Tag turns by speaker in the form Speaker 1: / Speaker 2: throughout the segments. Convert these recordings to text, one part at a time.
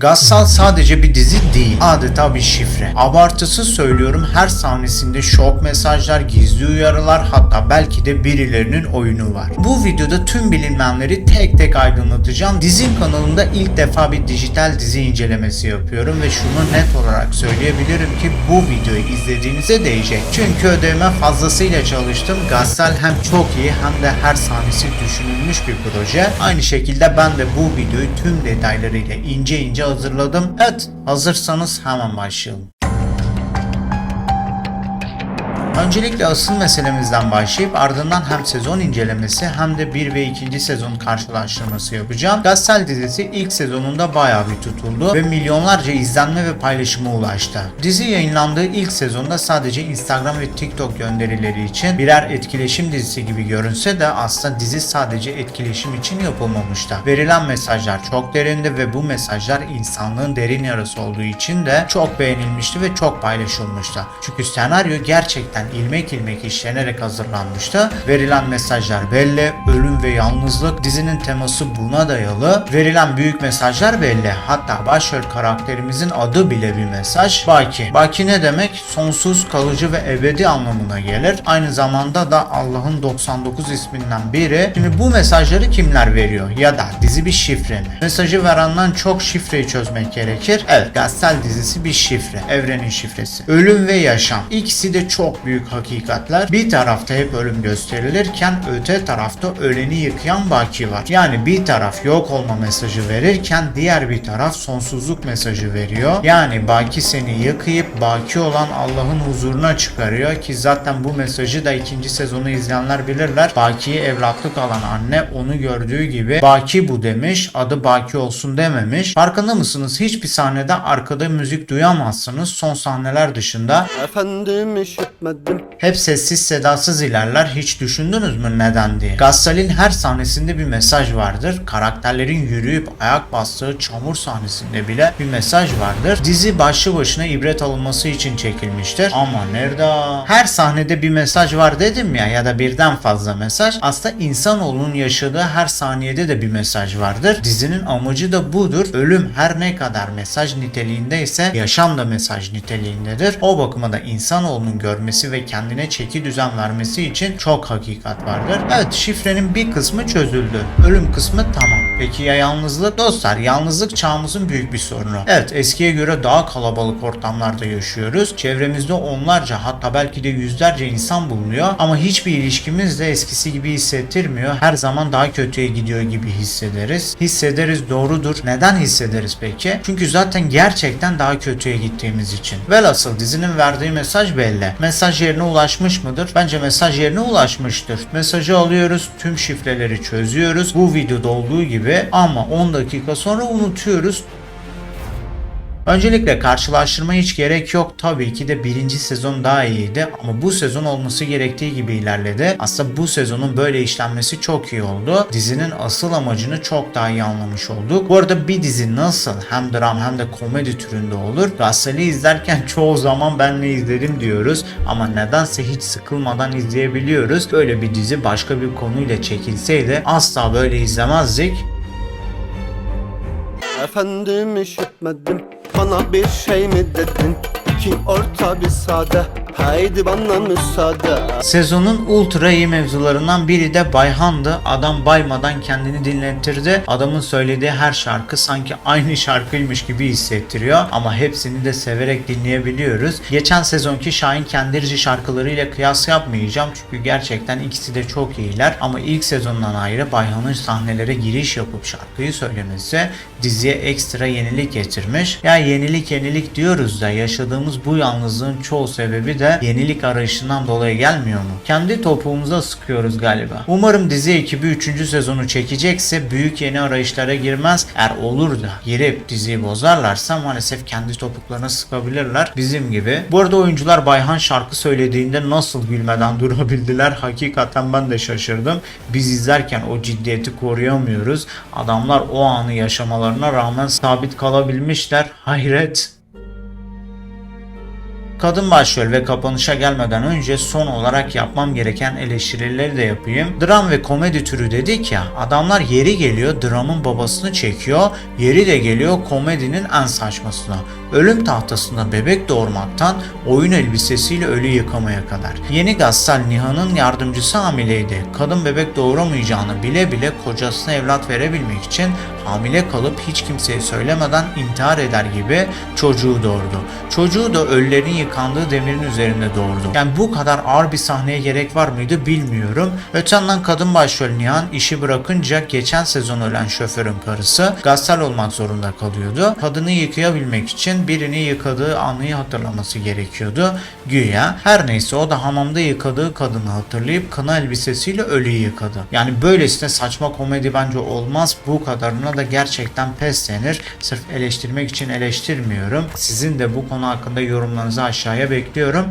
Speaker 1: Gassal sadece bir dizi değil, adeta bir şifre. Abartısız söylüyorum her sahnesinde şok mesajlar, gizli uyarılar hatta belki de birilerinin oyunu var. Bu videoda tüm bilinmeyenleri tek tek aydınlatacağım. Dizin kanalında ilk defa bir dijital dizi incelemesi yapıyorum ve şunu net olarak söyleyebilirim ki bu videoyu izlediğinize değecek. Çünkü ödevime fazlasıyla çalıştım. Gassal hem çok iyi hem de her sahnesi düşünülmüş bir proje. Aynı şekilde ben de bu videoyu tüm detaylarıyla ince ince hazırladım. Evet, hazırsanız hemen başlayalım. Öncelikle asıl meselemizden başlayıp ardından hem sezon incelemesi hem de 1 ve 2. sezon karşılaştırması yapacağım. Gassel dizisi ilk sezonunda bayağı bir tutuldu ve milyonlarca izlenme ve paylaşıma ulaştı. Dizi yayınlandığı ilk sezonda sadece Instagram ve TikTok gönderileri için birer etkileşim dizisi gibi görünse de aslında dizi sadece etkileşim için yapılmamıştı. Verilen mesajlar çok derindi ve bu mesajlar insanlığın derin yarası olduğu için de çok beğenilmişti ve çok paylaşılmıştı. Çünkü senaryo gerçekten ilmek ilmek işlenerek hazırlanmıştı. Verilen mesajlar belli, ölüm ve yalnızlık dizinin teması buna dayalı. Verilen büyük mesajlar belli. Hatta başrol karakterimizin adı bile bir mesaj. Baki. Baki ne demek? Sonsuz, kalıcı ve ebedi anlamına gelir. Aynı zamanda da Allah'ın 99 isminden biri. Şimdi bu mesajları kimler veriyor? Ya da dizi bir şifre mi? Mesajı verenden çok şifreyi çözmek gerekir. Evet, Gassel dizisi bir şifre. Evrenin şifresi. Ölüm ve yaşam. İkisi de çok büyük hakikatler. Bir tarafta hep ölüm gösterilirken öte tarafta öleni yıkayan baki var. Yani bir taraf yok olma mesajı verirken diğer bir taraf sonsuzluk mesajı veriyor. Yani baki seni yıkayıp baki olan Allah'ın huzuruna çıkarıyor ki zaten bu mesajı da ikinci sezonu izleyenler bilirler. Baki'ye evlatlık alan anne onu gördüğü gibi Baki bu demiş adı Baki olsun dememiş. Farkında mısınız? Hiçbir sahnede arkada müzik duyamazsınız. Son sahneler dışında
Speaker 2: Efendim işitmedim
Speaker 1: hep sessiz sedasız ilerler. Hiç düşündünüz mü neden diye? Gassal'in her sahnesinde bir mesaj vardır. Karakterlerin yürüyüp ayak bastığı çamur sahnesinde bile bir mesaj vardır. Dizi başlı başına ibret alınması için çekilmiştir. Ama nerede? Her sahnede bir mesaj var dedim ya ya da birden fazla mesaj. Aslında insanoğlunun yaşadığı her saniyede de bir mesaj vardır. Dizinin amacı da budur. Ölüm her ne kadar mesaj niteliğindeyse yaşam da mesaj niteliğindedir. O bakıma da insanoğlunun görmesi ve kendine çeki düzen vermesi için çok hakikat vardır. Evet şifrenin bir kısmı çözüldü. Ölüm kısmı tamam. Peki ya yalnızlık? Dostlar yalnızlık çağımızın büyük bir sorunu. Evet eskiye göre daha kalabalık ortamlarda yaşıyoruz. Çevremizde onlarca hatta belki de yüzlerce insan bulunuyor ama hiçbir ilişkimiz de eskisi gibi hissettirmiyor. Her zaman daha kötüye gidiyor gibi hissederiz. Hissederiz doğrudur. Neden hissederiz peki? Çünkü zaten gerçekten daha kötüye gittiğimiz için. Velhasıl dizinin verdiği mesaj belli. Mesaj yerine ulaşmış mıdır? Bence mesaj yerine ulaşmıştır. Mesajı alıyoruz, tüm şifreleri çözüyoruz. Bu videoda olduğu gibi ama 10 dakika sonra unutuyoruz. Öncelikle karşılaştırma hiç gerek yok. Tabii ki de birinci sezon daha iyiydi ama bu sezon olması gerektiği gibi ilerledi. Aslında bu sezonun böyle işlenmesi çok iyi oldu. Dizinin asıl amacını çok daha iyi anlamış olduk. Bu arada bir dizi nasıl hem dram hem de komedi türünde olur? Gassal'i izlerken çoğu zaman ben ne izledim diyoruz ama nedense hiç sıkılmadan izleyebiliyoruz. Böyle bir dizi başka bir konuyla çekilseydi asla böyle izlemezdik.
Speaker 2: Efendim işitmedim. Bana bir şey mi dedin? İki orta bir sade Haydi bana müsaade
Speaker 1: Sezonun ultra iyi mevzularından biri de Bayhan'dı. Adam baymadan kendini dinlettirdi. Adamın söylediği her şarkı sanki aynı şarkıymış gibi hissettiriyor. Ama hepsini de severek dinleyebiliyoruz. Geçen sezonki Şahin Kendirci şarkılarıyla kıyas yapmayacağım. Çünkü gerçekten ikisi de çok iyiler. Ama ilk sezondan ayrı Bayhan'ın sahnelere giriş yapıp şarkıyı söylemesi diziye ekstra yenilik getirmiş. Ya yenilik yenilik diyoruz da yaşadığımız bu yalnızlığın çoğu sebebi de yenilik arayışından dolayı gelmiyor mu? Kendi topuğumuza sıkıyoruz galiba. Umarım dizi ekibi 3. sezonu çekecekse büyük yeni arayışlara girmez. Eğer olur da girip diziyi bozarlarsa maalesef kendi topuklarına sıkabilirler. Bizim gibi. Bu arada oyuncular Bayhan şarkı söylediğinde nasıl gülmeden durabildiler? Hakikaten ben de şaşırdım. Biz izlerken o ciddiyeti koruyamıyoruz. Adamlar o anı yaşamalarına rağmen sabit kalabilmişler. Hayret. Kadın başrol ve kapanışa gelmeden önce son olarak yapmam gereken eleştirileri de yapayım. Dram ve komedi türü dedik ya adamlar yeri geliyor dramın babasını çekiyor yeri de geliyor komedinin en saçmasına. Ölüm tahtasında bebek doğurmaktan oyun elbisesiyle ölü yıkamaya kadar. Yeni gazel Nihan'ın yardımcısı hamileydi. Kadın bebek doğuramayacağını bile bile kocasına evlat verebilmek için hamile kalıp hiç kimseye söylemeden intihar eder gibi çocuğu doğurdu. Çocuğu da ölülerin yıkandığı demirin üzerinde doğurdu. Yani bu kadar ağır bir sahneye gerek var mıydı bilmiyorum. Öte yandan kadın başrol Nihan işi bırakınca geçen sezon ölen şoförün karısı gazel olmak zorunda kalıyordu. Kadını yıkayabilmek için birini yıkadığı anıyı hatırlaması gerekiyordu. Güya her neyse o da hamamda yıkadığı kadını hatırlayıp kına elbisesiyle ölüyü yıkadı. Yani böylesine saçma komedi bence olmaz. Bu kadarına da gerçekten pes denir. Sırf eleştirmek için eleştirmiyorum. Sizin de bu konu hakkında yorumlarınızı aşağıya bekliyorum.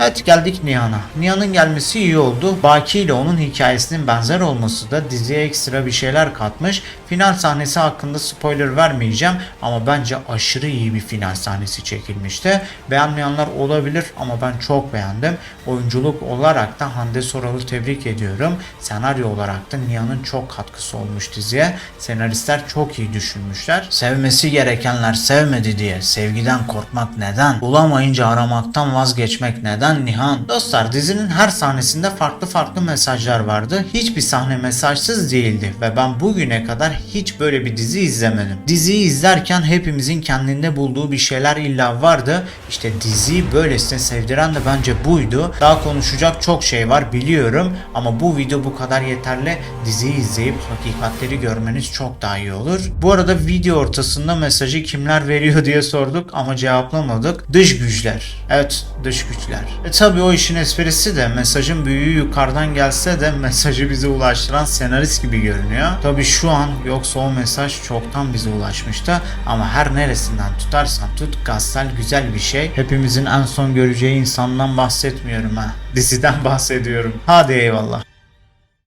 Speaker 1: Evet geldik Nihan'a. Nihan'ın gelmesi iyi oldu. Baki ile onun hikayesinin benzer olması da diziye ekstra bir şeyler katmış. Final sahnesi hakkında spoiler vermeyeceğim ama bence aşırı iyi bir final sahnesi çekilmişti. Beğenmeyenler olabilir ama ben çok beğendim. Oyunculuk olarak da Hande Soral'ı tebrik ediyorum. Senaryo olarak da Nihan'ın çok katkısı olmuş diziye. Senaristler çok iyi düşünmüşler. Sevmesi gerekenler sevmedi diye sevgiden korkmak neden? Bulamayınca aramaktan vazgeçmek neden Nihan? Dostlar dizinin her sahnesinde farklı farklı mesajlar vardı. Hiçbir sahne mesajsız değildi ve ben bugüne kadar hiç böyle bir dizi izlemedim. Diziyi izlerken hepimizin kendinde bulduğu bir şeyler illa vardı. İşte diziyi böylesine sevdiren de bence buydu. Daha konuşacak çok şey var biliyorum ama bu video bu kadar yeterli. Diziyi izleyip hakikatleri görmeniz çok daha iyi olur. Bu arada video ortasında mesajı kimler veriyor diye sorduk ama cevaplamadık. Dış güçler. Evet dış güçler. E tabi o işin esprisi de mesajın büyüğü yukarıdan gelse de mesajı bize ulaştıran senarist gibi görünüyor. Tabi şu an yoksa o mesaj çoktan bize ulaşmıştı ama her neresinden tutarsan tut gazel güzel bir şey. Hepimizin en son göreceği insandan bahsetmiyorum ha. Diziden bahsediyorum. Hadi eyvallah.